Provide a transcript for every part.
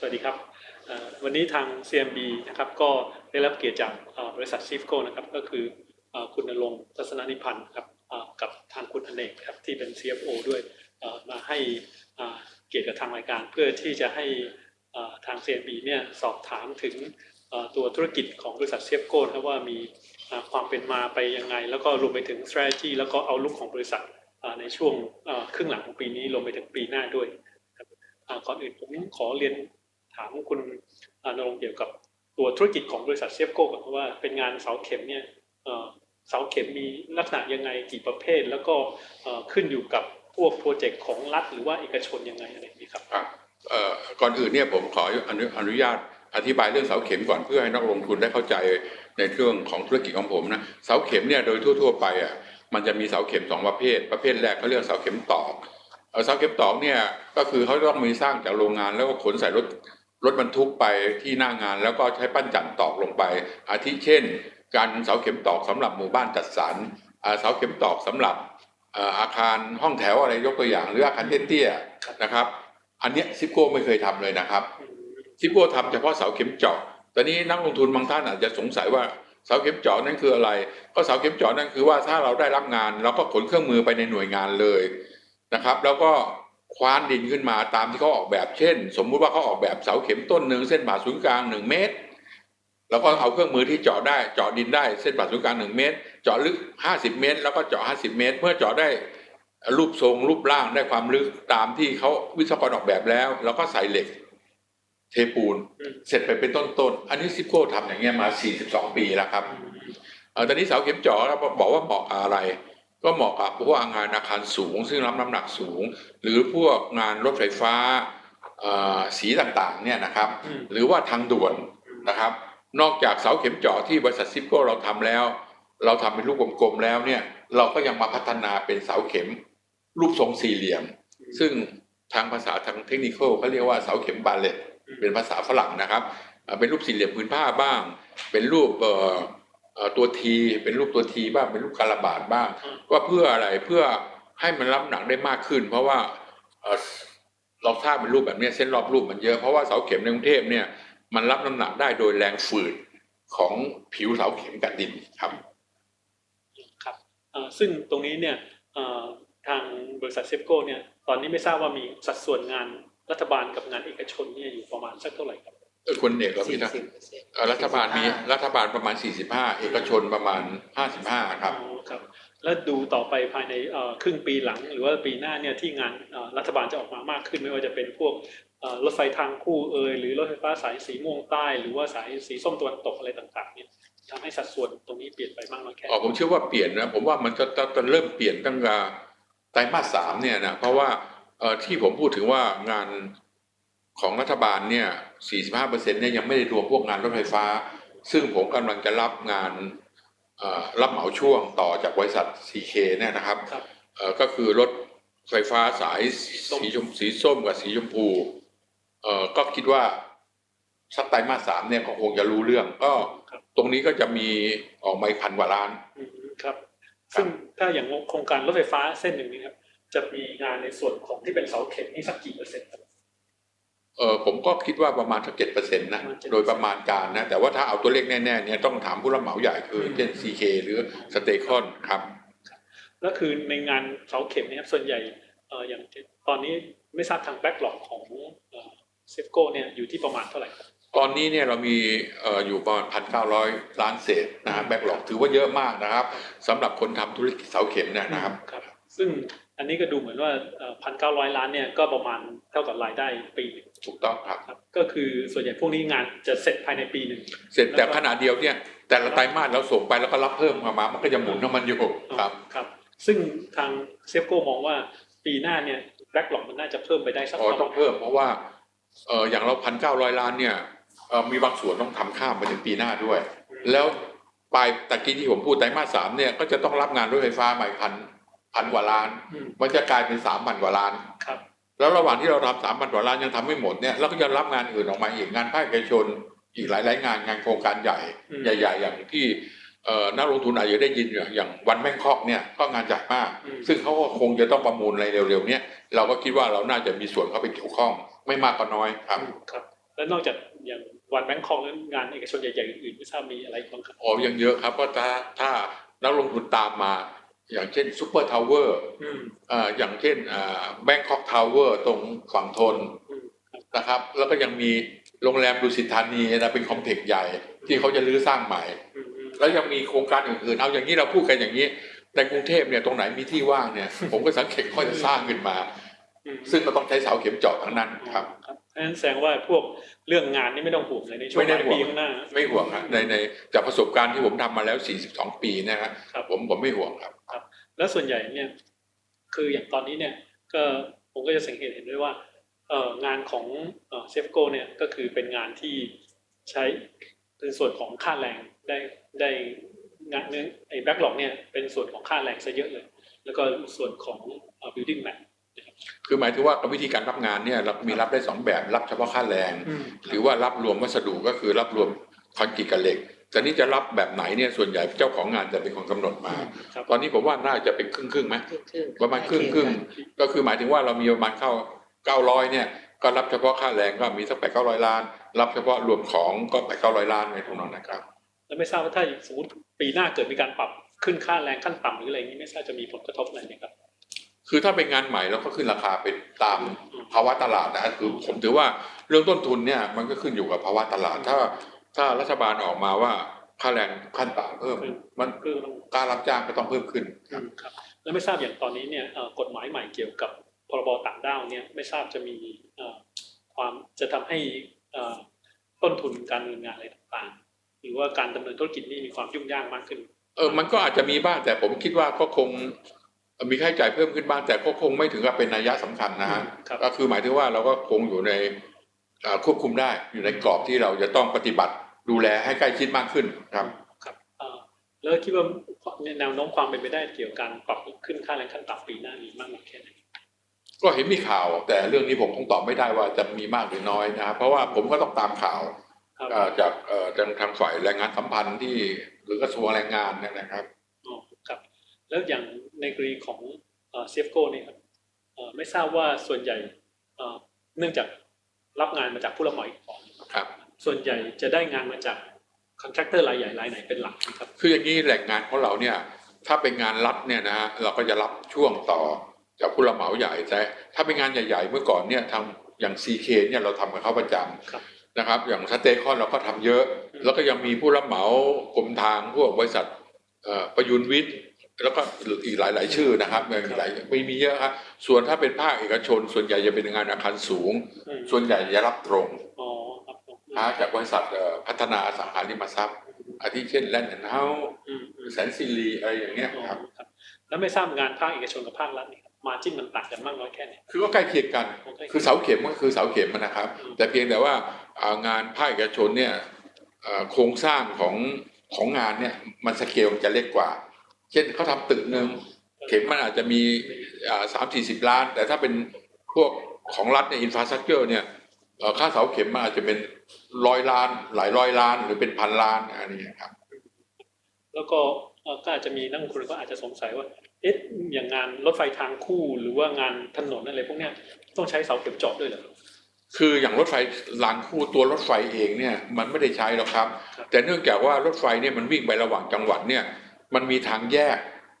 สวัสดีครับ วันนี้ทาง CMB นะครับก็ได้รับเกียรติจากบริษัทซิฟโกนะครับก็คือคุณณรงค์ทัศนนิพันธ์ครับกับทางคุณอเนกครับที่เป็น CFO ด้วยมาให้เกียรติกับทางรายการเพื่อที่จะให้ทาง CMB เนี่ยสอบถามถึงตัวธุรกิจของบริษัทเซฟโกนะครับว่ามีความเป็นมาไปยังไง แล้วก็รวมไปถึง strategy แล้วก็เอาลุกของบริษัทในช่วงครึ่งหลังของปีนี้รวมไปถึงปีหน้าด้วยก่อนอื่นผมขอเรียน ถามคุณอ่านรงเกี่ยวกับตัวธุรกิจของบริษัทเซฟโก้ก่อนว่าเป็นงานเสาเข็มเนี่ยเสาเข็มมีลักษณะยังไงกี่ประเภท แล้วก็ขึ้นอยู่กับพวกโปรเจกต์ของรัฐหรือว่าเอกชนยังไงอะไรอย่างนี้ครับก่อนอื่นเนี่ยผมขออนุอนุญาตอธิบายเรื่องเสาเข็มก่อนเพื่อให้นักลงทุนได้เข้าใจในเรื่องของธุรกิจของผมนะเสาเข็มเนี่ยโดยทั่ว ๆ ไปอะมันจะมีเสาเข็มสองประเภท ประเภทแรกเขาเรียกเสาเข็มตอกเสาเข็มตอกเนี่ยก็คือเขาต้องมีสร้างจากโรงงานแล้วก็ขนใส่รถ รถบรรทุกไปที่หน้างาน แล้วก็ใช้ปั้นจันตอกลงไป อาทิเช่น การเสาเข็มตอกสำหรับหมู่บ้านจัดสรรเสาเข็มตอกสำหรับอาคารห้องแถวอะไรยกตัวอย่างหรืออาคารเตี้ยๆนะครับ อันนี้ซิปโก้ไม่เคยทำเลยนะครับซิปโก้ทำเฉพาะเสาเข็มเจาะตอนนี้นักลงทุนบางท่านอาจจะสงสัยว่าเสาเข็มเจาะนั่นคืออะไร ก็เสาเข็มเจาะนั่นคือว่าถ้าเราได้รับงาน เราก็ขนเครื่องมือไปในหน่วยงานเลยนะครับ แล้วก็ คว้านดินขึ้นมาตามที่เขาออกแบบเช่น สมมุติว่าเขาออกแบบเสาเข็มต้นหนึ่งเส้นผ่าศูนย์กลางหนึ่งเมตร แล้วก็เอาเครื่องมือที่เจาะได้เจาะดินได้เส้นผ่าศูนย์กลางหนึ่งเมตร เจาะลึกห้าสิบเมตร แล้วก็เจาะห้าสิบเมตร เมื่อเจาะได้รูปทรงรูปร่างได้ความลึกตามที่เขาวิศวกรออกแบบแล้ว แล้วก็ใส่เหล็ก เทปูนเสร็จไปเป็นต้นๆอันนี้ซิโก้ทำอย่างเงี้ยมา 42 ปีแล้วครับเออตอนนี้เสาเข็มเจาะแล้วบอกว่าเหมาะอะไร ก็เหมาะกับพวกงานอาคารสูง ซึ่งรับน้ำหนักสูง หรือพวกงานรถไฟฟ้าเอ่อสีต่างๆเนี่ยนะครับอืมหรือว่าทางด่วนนะครับ นอกจากเสาเข็มเจาะที่บริษัทซิโก้เราทำแล้ว เราทำเป็นรูปกลมๆแล้วเนี่ยเราก็ยังมาพัฒนาเป็นเสาเข็มรูปทรงสี่เหลี่ยม ซึ่งทางภาษาทางเทคนิคเขาเรียกว่าเสาเข็มบาเลตเป็นภาษาฝรั่งนะครับอ่าเป็นรูปสี่เหลี่ยมพื้นผ้าบ้าง เป็นรูปเอ่อเอ่อ ตัวทีเป็นรูปตัวทีบ้างเป็นรูปการะบาดบ้างอืมก็เพื่ออะไรเพื่อให้มันรับหนักได้มากขึ้น เพราะว่าเอ่อเราสร้างเป็นรูปแบบเนี้ยเส้นรอบรูปมันเยอะเพราะว่าเสาเข็มในกรุงเทพเนี่ยมันรับน้ำหนักได้โดยแรงฝืดของผิวเสาเข็มกับดินครับครับเอ่อซึ่งตรงนี้เนี่ยเอ่อทางบริษัทเซฟโก้เนี่ยตอนนี้ไม่ทราบว่ามีสัดส่วนงานรัฐบาลกับงานเอกชนเนี่ยอยู่ประมาณสักเท่าไหร่ครับเออ คนเอกเราพี่นะเอ่อรัฐบาลมีรัฐบาลประมาณ 45 เอกชนประมาณ 55 ครับอ๋อครับ แล้วดูต่อไปภายในเอ่อครึ่งปีหลัง หรือว่าปีหน้าเนี่ยที่งานเอ่อรัฐบาลจะออกมามากขึ้นไม่ว่าจะเป็นพวกเอ่อรถไฟทางคู่เอยหรือรถไฟฟ้าสายสีม่วงใต้ หรือว่าสายสีส้มตะวันตกอะไรต่างๆเนี่ยทำให้สัดส่วนตรงนี้เปลี่ยนไปมากน้อยแค่ไหนอ๋อผมเชื่อว่าเปลี่ยนนะผมว่ามันจะจะจะเริ่มเปลี่ยนตั้งแต่ไตรมาสสามเนี่ยนะเพราะว่าเอ่อที่ผมพูดถึงว่างาน ของรัฐบาลเนี่ย 45เปอร์เซ็นต์เนี่ยยังไม่ได้รวมพวกงานรถไฟฟ้า ซึ่งผมกำลังจะรับงานเอ่อรับเหมาช่วงต่อจากบริษัท CK เนี่ยนะครับครับเอ่อก็คือรถไฟฟ้าสายสีชมสีส้มกับสีชมพูเอ่อก็คิดว่าสักไตรมาสสามเนี่ยก็คงจะรู้เรื่อง ก็ครับตรงนี้ก็จะมีออกมาอีกพันกว่าล้านอืมครับ ซึ่งถ้าอย่างโครงการรถไฟฟ้าเส้นหนึ่งนี้ครับ จะมีงานในส่วนของที่เป็นเสาเข็มนี่สักกี่เปอร์เซ็นต์ครับ เออผมก็คิดว่าประมาณสักเจ็ดเปอร์เซ็นต์นะประมาณ7%โดยประมาณการนะ แต่ว่าถ้าเอาตัวเลขแน่ๆเนี่ยต้องถามผู้รับเหมาใหญ่คือเช่น CK หรือสเตคอนครับแล้วคือในงานเสาเข็มเนี่ยครับส่วนใหญ่เอ่ออย่างตอนนี้ไม่ทราบทางแบ็กหลอกของเซฟโก้เนี่ยอยู่ที่ประมาณเท่าไหร่ครับตอนนี้เนี่ยเรามีเอ่ออยู่ประมาณพันเก้าร้อยล้านเศษนะฮะแบ็กหลอกถือว่าเยอะมากนะครับสำหรับคนทำธุรกิจเสาเข็มเนี่ยนะครับครับซึ่ง อันนี้ก็ดูเหมือนว่าพันเก้าร้อยล้านเนี่ยก็ประมาณเท่ากับรายได้ปีหนึ่งถูกต้องครับครับก็คือส่วนใหญ่พวกนี้งานจะเสร็จภายในปีหนึ่งเสร็จแต่ขณะเดียวเนี่ยแต่ละไตรมาสเราส่งไปแล้วก็รับเพิ่มมามามันก็จะหมุนของมันอยู่ครับครับ ซึ่งทางเซฟโก้มองว่าปีหน้าเนี่ยแบ็กหลอกมันน่าจะเพิ่มไปได้สักอ๋อประต้มาองณเพิ่มเพราะว่าเอออย่างเราพันเก้าร้อยล้านเนี่ยเออมีบางส่วนต้องทำข้ามไปถึงปีหน้าด้วย แล้วปลายตะกี้ที่ผมพูดไตรมาสสามเนี่ยก็จะต้องรับงานรถไฟฟ้าใหม่พัน พันกว่าล้านอืมมันจะกลายเป็นสามพันกว่าล้านครับแล้วระหว่างที่เราทำสามพันกว่าล้านยังทำไม่หมดเนี่ยเราก็จะรับงานอื่นออกมาอีกงานภาคเอกชน อีกหลายๆงานงานโครงการใหญ่อืมใหญ่ ๆ อย่างที่เอ่อนักลงทุนอาจจะได้ยินอย่างอย่างวันแม่งคอกเนี่ยก็งานใหญ่มากอืมซึ่งเขาก็คงจะต้องประมูลอะไรเร็วๆเนี่ยเราก็คิดว่าเราน่าจะมีส่วนเข้าไปเกี่ยวข้องไม่มากก็น้อยครับครับ แล้วนอกจากอย่างวันแบงคอกแล้วงานเอกชนใหญ่ๆอื่นๆไม่ทราบมีอะไรบ้างครับอ๋อยังเยอะครับเพราะถ้าถ้านักลงทุนตามมา อย่างเช่นซูเปอร์ทาวเวอร์อืมอย่างเช่นแบงคอกทาวเวอร์ตรงฝั่งทนอืมครับนะครับ แล้วก็ยังมีโรงแรมดุสิตธานีนะเป็นคอมเพล็กซ์ใหญ่ที่เขาจะรื้อสร้างใหม่อืมอืมแล้วยังมีโครงการอื่นๆเอาอย่างนี้เราพูดกันอย่างนี้ในกรุงเทพเนี่ยตรงไหนมีที่ว่างเนี่ย ผมก็สังเกตค่อยจะสร้างขึ้นมาอืม ซึ่งก็ต้องใช้เสาเข็มเจาะทั้งนั้นครับครับเพราะฉะนั้นแสดงว่าพวกเรื่องงานนี่ไม่ต้องห่วงเลยในช่วงไม่หได้ลายห่วงปีข้างหน้าไม่ห่วงครับในในจากประสบการณ์ที่ผมทำมาแล้ว 42 ปีเนะฮะครับผมผมไม่ห่วงครับ แล้วส่วนใหญ่เนี่ยคืออย่างตอนนี้เนี่ยก็ผมก็จะสังเกตเห็นด้วยว่าเอ่องานของเซฟโกเนี่ยก็คือเป็นงานที่ใช้เป็นส่วนของค่าแรงได้ได้งานเนื้อไอ้แบ็กหลอกเนี่ยเป็นส่วนของค่าแรงซะเยอะเลย แล้วก็ส่วนของเอ่อ building map คือหมายถึงว่าวิธีการรับงานเนี่ยเรามีรับได้สองแบบรับเฉพาะค่าแรง หรือว่ารับรวมวัสดุก็คือรับรวมคอนกรีตกับเหล็กแต่นี่จะรับแบบไหนเนี่ยส่วนใหญ่เจ้าของงานจะเป็นคนกำหนดมาครับตอนนี้ผมว่าน่าจะเป็นครึ่งครึ่งๆไหมครึ่งครึ่งประมาณครึ่งครึ่งก็คือหมายถึงว่าเรามีประมาณเข้าเก้าร้อยเนี่ยก็รับเฉพาะค่าแรงก็มีสักแปดเก้าร้อยล้าน รับเฉพาะรวมของก็แปดเก้าร้อยล้านในตรงนั้นนะครับ แล้วไม่ทราบว่าถ้าสมมติปีหน้าเกิดมีการปรับขึ้นค่าแรงขั้นต่ำหรืออะไรอย่างนี้ไม่ทราบจะมีผลกระทบอะไรไหมครับ คือถ้าเป็นงานใหม่เราก็ขึ้นราคาเป็นตามภาวะตลาดนะคือผมถือว่าเรื่องต้นทุนเนี่ยมันก็ขึ้นอยู่กับภาวะตลาด ถ้าถ้ารัฐบาลออกมาว่าค่าแรงขั้นต่ำเพิ่ม มันคือต้องการรับจ้างก็ต้องเพิ่มขึ้นครับครับแล้วไม่ทราบอย่างตอนนี้เนี่ยเอ่อกฎหมายใหม่เกี่ยวกับพรบต่างด้าวเนี่ยไม่ทราบจะมีเอ่อความจะทำให้เอ่อต้นทุนการดำเนินงานอะไรต่างๆ หรือว่าการดำเนินธุรกิจนี่มีความยุ่งยากมากขึ้นเออมันก็อาจจะมีบ้างแต่ผมคิดว่าก็คง มีค่าใช้จ่ายเพิ่มขึ้นบ้างแต่ก็คงไม่ถึงกับเป็นนัยยะสำคัญนะฮะครับก็คือหมายถึงว่าเราก็คงอยู่ในอ่าควบคุมได้อยู่ในกรอบที่เราจะต้องปฏิบัติดูแลให้ใกล้ชิดมากขึ้นครับครับเอ่อแล้วคิดว่าแนวโน้มความเป็นไปได้เกี่ยวกับการปรับขึ้นค่าแรงขั้นต่ำปีหน้ามีมากน้อยแค่ไหนก็เห็นมีข่าว แต่เรื่องนี้ผมคงตอบไม่ได้ว่าจะมีมากหรือน้อยนะครับเพราะว่าผมก็ต้องตามข่าวครับเอ่อจากเอ่อทางทางฝ่ายแรงงานสัมพันธ์ที่หรือกระทรวงแรงงานเนี่ยนะครับอ๋อครับ แล้วอย่างในกรณีของเซฟโก้เนี่ยครับเอ่อไม่ทราบว่าส่วนใหญ่เอ่อเนื่องจากรับงานมาจากผู้รับเหมาอีกฝ่ายครับ ส่วนใหญ่จะได้งานมาจากคอนแทคเตอร์รายใหญ่รายไหนเป็นหลักนะครับ คืออย่างนี้แหล่งงานของเราเนี่ยถ้าเป็นงานรัฐเนี่ยนะฮะเราก็จะรับช่วงต่อจากผู้รับเหมาใหญ่แต่ถ้าเป็นงานใหญ่ ๆ เมื่อก่อนเนี่ยทำอย่าง CK เนี่ยเราทำกับเขาประจครับำนะครับ อย่างสเตคอนเราก็ทำเยอะอืมแล้วก็ยังมีผู้รับเหมากรมทางพวกบริษัทเอ่อประยุนวิทย์ แล้วก็อีกหลาย ๆ ชื่อนะครับมีหลายมีมีเยอะครับส่วนถ้าเป็นภาคเอกชน ส่วนใหญ่จะเป็นงานอาคารสูงอืมส่วนใหญ่จะรับตรงอ๋อครับผมนะจากบริษัทเอ่อพัฒนาอสังหาริมทรัพย์อาทิเช่นแลนด์แอนด์เฮาอืมอืมแสนซิลีอะไรอย่างเงี้ยอ๋อครับครับแล้วไม่ทราบงานภาคเอกชนกับภาครัฐนี่ครับมาจิ้นมันต่างกันมากน้อยแค่ไหนคือก็ใกล้เคียงกัน คือเสาเข็มก็คือเสาเข็มนะครับอืมแต่เพียงแต่ว่าอ่างานภาคเอกชนเนี่ยเอ่อโครงสร้างของของงานเนี่ยมันสเกลมันจะเล็กกว่า เช่นเขาทำตึกหนึ่งเข็มมันอาจจะมีสามสี่สิบล้าน แต่ถ้าเป็นพวกของรัฐเนี่ยอินฟราสตรักเจอร์เนี่ยเอ่อค่าเสาเข็มมันอาจจะเป็นร้อยล้าน หลายร้อยล้าน หรือเป็นพันล้านอะไรอย่างเงี้ยครับ แล้วก็เอ่อก็อาจจะมีนักลงทุนก็อาจจะสงสัยว่าเอ๊ะอย่างงานรถไฟทางคู่หรือว่างานถนนอะไรพวกเนี้ยต้องใช้เสาเข็มเจาะด้วยเหรอครับคืออย่างรถไฟรางคู่ตัวรถไฟเองเนี่ยมันไม่ได้ใช้หรอกครับครับ แต่เนื่องจากว่ารถไฟเนี่ยมันวิ่งไประหว่างจังหวัดเนี่ย มันมีทางแยก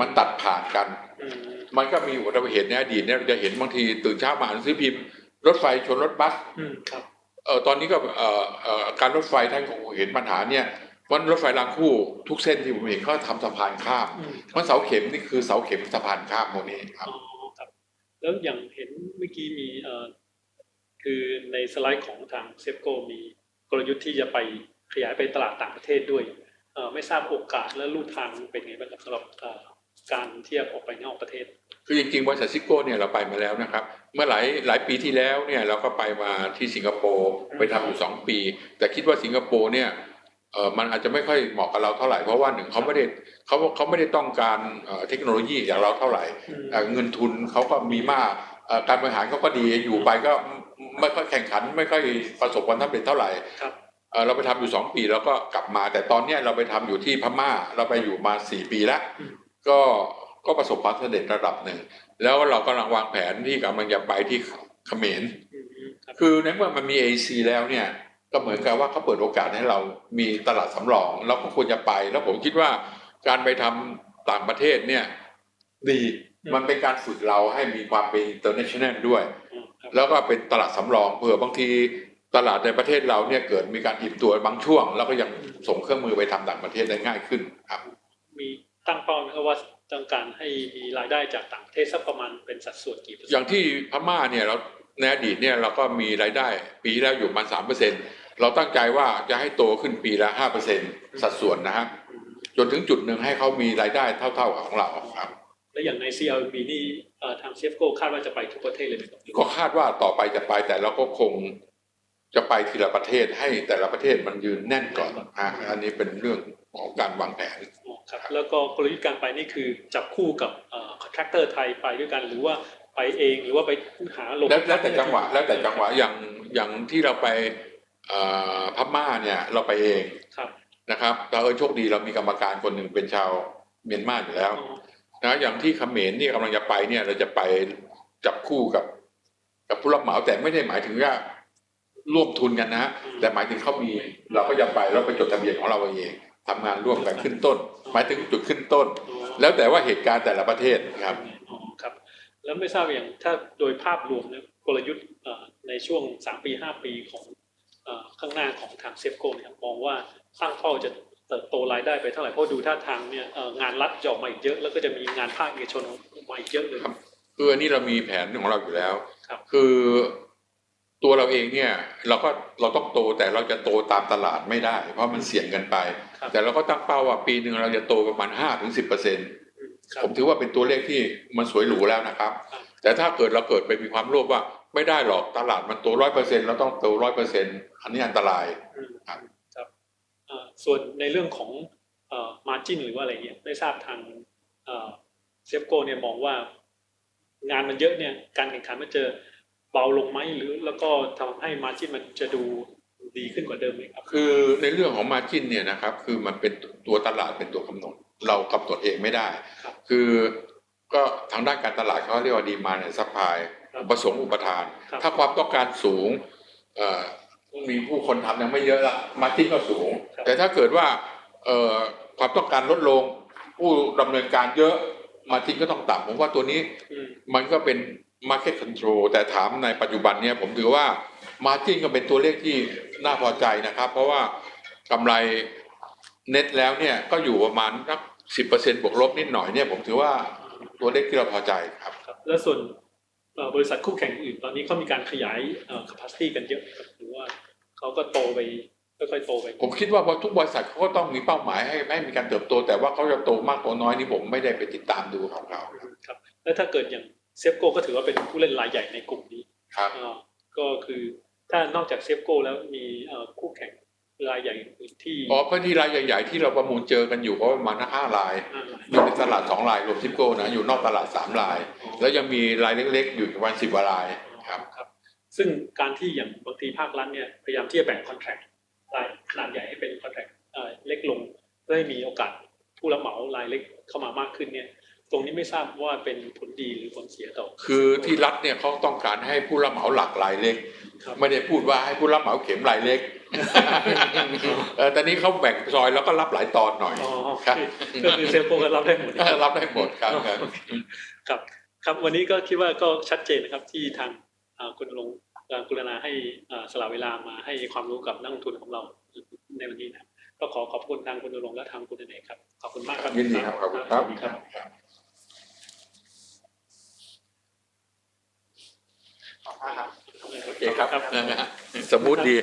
มันตัดผ่านกันอืมมันก็มีอุบัติเหตุในอดีตเนี่ยเราจะเห็นบางทีตื่นเช้ามาอ่านหนังสือพิมพ์รถไฟชนรถบัสอืมครับเออตอนนี้ก็เออเออการรถไฟท่านคงเห็นปัญหาเนี่ยวันรถไฟรางคู่ทุกเส้นที่ผมเห็นเขาทำสะพานข้ามอืมเพราะเสาเข็มนี่คือเสาเข็มสะพานข้ามพวกนี้ครับอ๋อครับแล้วอย่างเห็นเมื่อกี้มีเอ่อคือในสไลด์ของทางเซฟโกมีกลยุทธ์ที่จะไปขยายไปตลาดต่างประเทศด้วยเอ่อ ไม่ทราบโอกาสและลู่ทางเป็นไงบ้างครับสำหรับเอ่อการที่จะออกไปนอกประเทศ คือจริงๆบริษัทซิโก้เนี่ยเราไปมาแล้วนะครับ เมื่อหลายหลายปีที่แล้วเนี่ยเราก็ไปมาที่สิงคโปร์ไปทำอยู่สองปี แต่คิดว่าสิงคโปร์เนี่ยเออมันอาจจะไม่ค่อยเหมาะกับเราเท่าไหร่เพราะว่าหนึ่งเขาไม่ได้เขาเขาไม่ได้ต้องการเอ่อเทคโนโลยีอย่างเราเท่าไหร่เอ่อเงินทุนเขาก็มีมากเอ่อการบริหารเขาก็ดีอยู่ไปก็ไม่ค่อยแข่งขัน ไม่ค่อยประสบความสำเร็จเท่าไหร่ครับ เอ่อเราไปทำอยู่สองปีแล้วก็กลับมา แต่ตอนเนี้ยเราไปทำอยู่ที่พม่า เราไปอยู่มาสี่ปีแล้วอืมก็ก็ประสบความสำเร็จระดับหนึ่ง แล้วเรากำลังวางแผนที่กำลังจะไปที่เขมรอืมคือในเมื่อมันมี AC แล้วเนี่ยก็เหมือนกับว่าเขาเปิดโอกาสให้เรามีตลาดสำรองเราก็ควรจะไป แล้วผมคิดว่าการไปทำต่างประเทศเนี่ยดีมันเป็นการฝึกเราให้มีความเป็น international ด้วยอืมครับแล้วก็เป็นตลาดสำรองเผื่อบางที ตลาดในประเทศเราเนี่ยเกิดมีการอิ่มตัวบางช่วง แล้วก็ยังส่งเครื่องมือไปทำต่างประเทศได้ง่ายขึ้นครับ มีตั้งเป้าไหมครับว่าต้องการให้มีรายได้จากต่างประเทศสักประมาณเป็นสัดส่วนกี่เปอร์เซ็นต์อย่างที่พม่าเนี่ยเราในอดีตเนี่ยเราก็มีรายได้ปีที่แล้วอยู่ประมาณสามเปอร์เซ็นเราตั้งใจว่าจะให้โตขึ้นปีละห้าเปอร์เซ็นสัดส่วนนะฮะอืมจนถึงจุดหนึ่งให้เขามีรายได้เท่าๆกับของเราครับ และอย่างใน CLB นี่เอ่อทาง CFGO คาดว่าจะไปทุกประเทศเลยไหมครับก็คาดว่าต่อไปจะไปแต่เราก็คง จะไปทีละประเทศให้แต่ละประเทศมันยืนแน่นก่อนฮะอันนี้เป็นเรื่องของการวางแผนอ๋อครับแล้วก็กลยุทธ์การไปนี่คือจับคู่กับคอนแทคเตอร์ไทยไปด้วยกันหรือว่าไปเองหรือว่าไปหาลงแล้วแล้วแต่จังหวะแล้วแต่จังหวะอย่างอย่างที่เราไปเอ่อพม่าเนี่ยเราไปเองครับนะครับแต่เออโชคดีเรามีกรรมการคนหนึ่งเป็นชาวเมียนมาอยู่แล้วอ๋อนะอย่างที่เขมรนี่กำลังจะไปเนี่ยเราจะไปจับคู่กับ กับผู้รับเหมาแต่ไม่ได้หมายถึงว่า ร่วมทุนกันนะฮะแต่หมายถึงเขามีเราก็จะไปแล้วไปจดทะเบียนของเราเองทำงานร่วมกันขึ้นต้น หมายถึงจุดขึ้นต้นอ๋อแล้วแต่ว่าเหตุการณ์แต่ละประเทศครับอ๋อครับ แล้วไม่ทราบอย่างถ้าโดยภาพรวมนะกลยุทธ์เอ่อในช่วงสามปีห้าปีของเอ่อข้างหน้าของทางเซฟโกเนี่ยมองว่าสร้างเป้าจะเติบโตรายได้ไปเท่าไหร่เพราะดูท่าทางเนี่ยเอ่องานรัฐจะออกมาอีกเยอะ แล้วก็จะมีงานภาคเอกชนออกมาอีกเยอะเลยครับคืออันนี้เรามีแผนของเราอยู่แล้วครับคือ ตัวเราเองเนี่ยเราก็เราต้องโตแต่เราจะโตตามตลาดไม่ได้ เพราะมันเสี่ยงกันไปครับแต่เราก็ตั้งเป้าว่าปีหนึ่งเราจะโตประมาณห้าถึงสิบเปอร์เซ็นต์อืมครับผมถือว่าเป็นตัวเลขที่มันสวยหรูแล้วนะครับครับ แต่ถ้าเกิดเราเกิดไปมีความโลภว่าไม่ได้หรอกตลาดมันโตร้อยเปอร์เซ็นต์เราต้องโตร้อยเปอร์เซ็นต์อันนี้อันตรายอืมครับครับเอ่อส่วนในเรื่องของเอ่อ margin หรือว่าอะไรเงี้ยไม่ทราบทางเอ่อเซฟโกเนี่ยมองว่างานมันเยอะเนี่ยการแข่งขันมันจะ เบาลงไหมหรือแล้วก็ทำให้ margin มันจะดูดีขึ้นกว่าเดิมไหมครับ คือในเรื่องของมาจินเนี่ยนะครับ คือมันเป็นตัวตลาดเป็นตัวกำหนด เรากำหนดเองไม่ได้ครับคือก็ทางด้านการตลาดเขาเรียกว่าดีมาเนี่ยซัพพลายครับประสงค์อุปทานครับถ้าความต้องการสูงเอ่อมีผู้คนทำยังไม่เยอะละมาจินก็สูงครับแต่ถ้าเกิดว่าเอ่อความต้องการลดลง ผู้ดำเนินการเยอะมาจินก็ต้องต่ำผมว่าตัวนี้อืมมันก็เป็น Market Control แต่ถามในปัจจุบันเนี่ยผมถือว่า Margin ก็เป็นตัวเลขที่น่าพอใจนะครับ เพราะว่ากำไรเน็ตแล้วเนี่ยก็อยู่ประมาณสักสิบเปอร์เซ็นบวกลบนิดหน่อยเนี่ยผมถือว่าตัวเลขที่เราพอใจครับครับแล้วส่วนเอ่อบริษัทคู่แข่งอื่นตอนนี้เขามีการขยายเอ่อ capacity กันเยอะไหมครับหรือว่าเขาก็โตไปค่อยๆโตไป ผมคิดว่าพอทุกบริษัทเขาก็ต้องมีเป้าหมายให้ให้มีการเติบโต แต่ว่าเขาจะโตมากโตน้อยนี่ผมไม่ได้ไปติดตามดูของเขาครับ แล้วถ้าเกิดอย่าง เซฟโกก็ถือว่าเป็นผู้เล่นรายใหญ่ในกลุ่มนี้ครับเอ่อก็คือถ้านอกจากเซฟโกแล้วมีเอ่อคู่แข่งรายใหญ่อื่นที่อ๋อก็ที่รายใหญ่ๆที่เราประมูลเจอกันอยู่ก็ประมาณห้ารายอ่าอยู่ในตลาดสองรายรวมทิปโก้นะอยู่นอกตลาดสามราย แล้วยังมีรายเล็กๆ อยู่ประมาณสิบกว่ารายครับครับ ซึ่งการที่อย่างบางทีภาครัฐเนี่ยพยายามที่จะแบ่งคอนแท c t รายขนาดใหญ่ให้เป็นคอนแท c t เล็กลงเพื่อให้มีโอกาสผู้รับเหมารายเล็กเข้ามามากขึ้นเนี่ย ตรงนี้ไม่ทราบว่าเป็นผลดีหรือผลเสียต่อ คือที่รัฐเนี่ยเขาต้องการให้ผู้รับเหมาหลักรายเล็กครับไม่ได้พูดว่าให้ผู้รับเหมาเข็มรายเล็กเออแต่นี้เขาแบ่งซอยแล้วก็รับหลายตอนหน่อยอ๋อครับก็คือเซลโกก็รับได้หมดรับได้หมดครับครับครับ ครับวันนี้ก็คิดว่าก็ชัดเจนนะครับที่ทางอ่าคุณลงค์อ่ากรุณาให้อ่าสละเวลามาให้ความรู้กับนักลงทุนของเราในวันนี้นะครับก็ขอขอบคุณทางคุณลงค์และทางคุณอเนกครับขอบคุณมากครับยินดีครับขอบคุณครับ สวัสดีครับ โอ เคครับ สมมุติดี